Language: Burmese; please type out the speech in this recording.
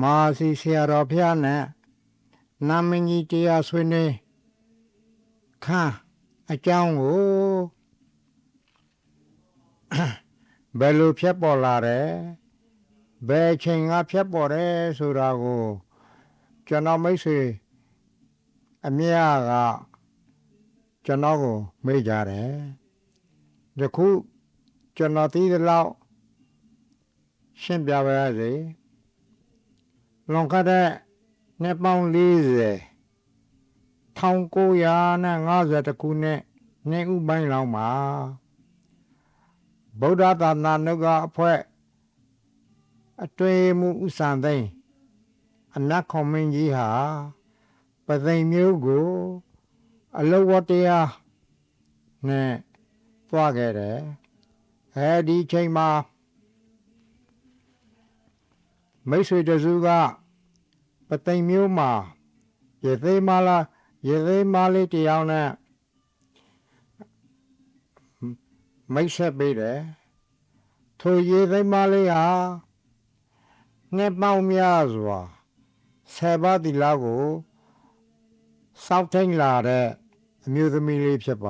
မာစီဆရာတော်ဖျားနဲ့နာမည်ကြီးတရားဆွေးနွေးခန်းအကြောင်းကိုဘယ်လိုဖြတ်ပေါ်လာတယ်ဘယ်အချိန်ကဖြတ်ပေါ်တယ်ဆိုတာကို ကျွန်တော်မိတ်ဆွေအမြတ်ကကျွန်တော်ကိုမေးကြတယ်ယခုကျွန်တော်သိသလောက်ရှင်းပြပါရစေ လွန်ခဲ့တဲ့နှစ်ပေါင်း40 1950ခုနှစ်နှစ်ဥပိုင်းလောက်မှာဗုဒ္ဓသာသနာ့ကအဖွဲ့အတွေ့အမှုဥစံသိမ့်အနတ်ခေါမင်းကြီးဟာပသိမ်မျိုးကို အလောဝတ္တရားနဲ့သွားခဲ့တယ်အဲဒီအချိန်မှာ မိတ်ဆွေတစုကပသိမ်မျိုးမှာရေသေးမလားရေသေးမလေးတယောက်နဲ့မိတ်ဆက်ပေးတယ်ထိုရေသိမ်းမလေးဟာနှစ်ပေါင်းများစွာဆယ်ပါးတီလာကိုစောက်ထိန်လာတဲ့အမျိုးသမီးလေးဖြစ်ပါ